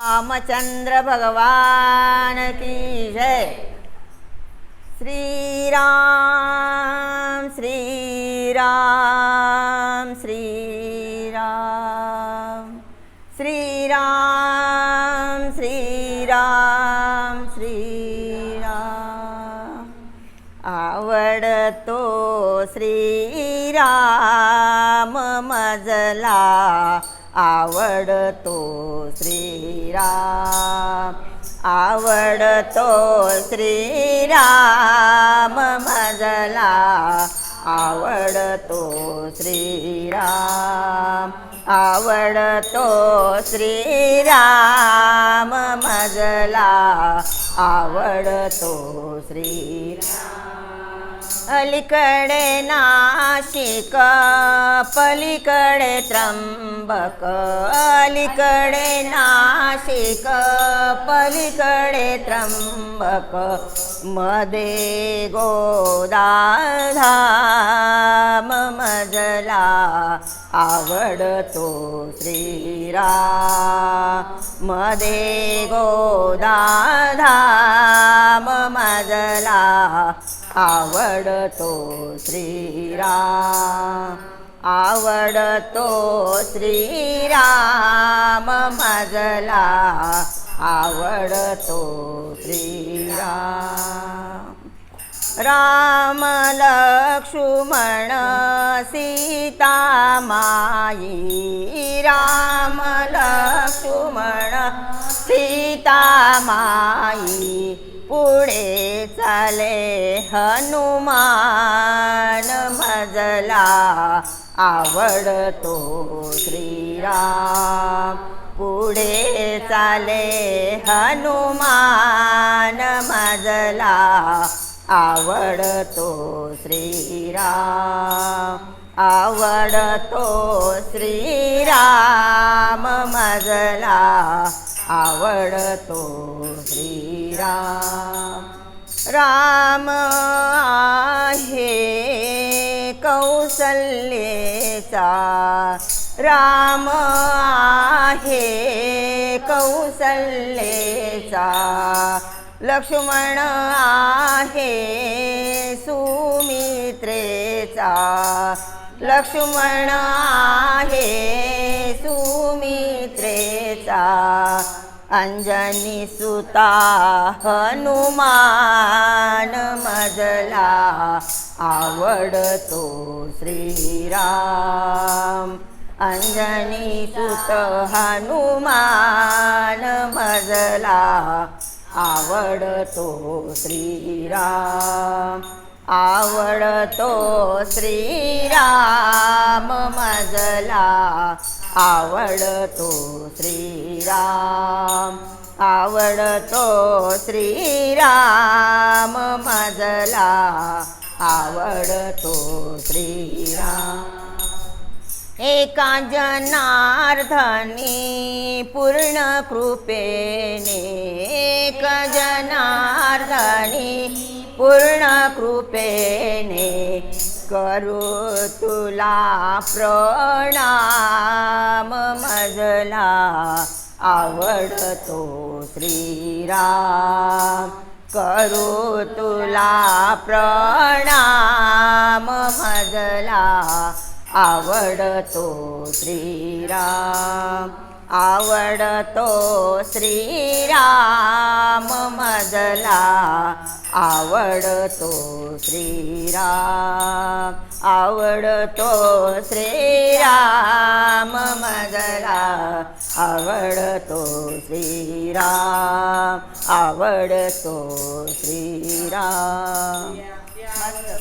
रामचंद्र भगवान की जय। श्री राम श्री राम श्री राम श्री राम श्री राम आवडतो श्रीराम मजला आवडतो राम आवडतो श्रीराम मजला आवडतो श्रीराम आवडतो श्रीराम मजला आवडतो श्रीराम अलीकडे नाशिक पलीकडे त्र्यंबक अलीकडे नाशिक पलीकडे त्र्यंबक. मध्ये गोदाधाम मजला आवडतो श्रीरा मध्ये गोदाधा आवडतो श्रीराम आवडतो श्रीराम मजला आवडतो श्रीराम. राम लक्ष्मण सीता माई राम लक्ष्मण सीता माई पुढे चाले हनुमान मजला आवडतो श्रीराम. पुढे चाले हनुमान मजला आवडतो श्रीराम. आवडतो श्रीराम मजला आवडतो श्री राम। आहे कौसल्येचा। राम आहे कौसल्येचा। लक्ष्मण आहे सुमित्रेचा। लक्ष्मण आहे सुमित्रेचा। अंजनी सुता हनुमान मजला आवडतो श्रीराम. अंजनी सुत हनुमान मजला आवडतो श्रीराम. आवडतो श्रीराम मजला आवडतो श्रीराम आवडतो श्रीराम मजला आवडतो श्रीराम. एका जनार्दनी पूर्ण कृपेने एक जनार्दनी पूर्ण कृपेने करू तुला प्रणाम. मजला आवडतो श्रीराम. करू तुला प्रणाम. मजला आवडतो श्रीराम. आवडतो श्रीराम. मजला आवडतो श्रीराम आवडतो श्रीराम मजला आवडतो श्रीराम आवडतो श्रीराम.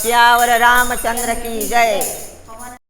त्यावर रामचंद्र की जय.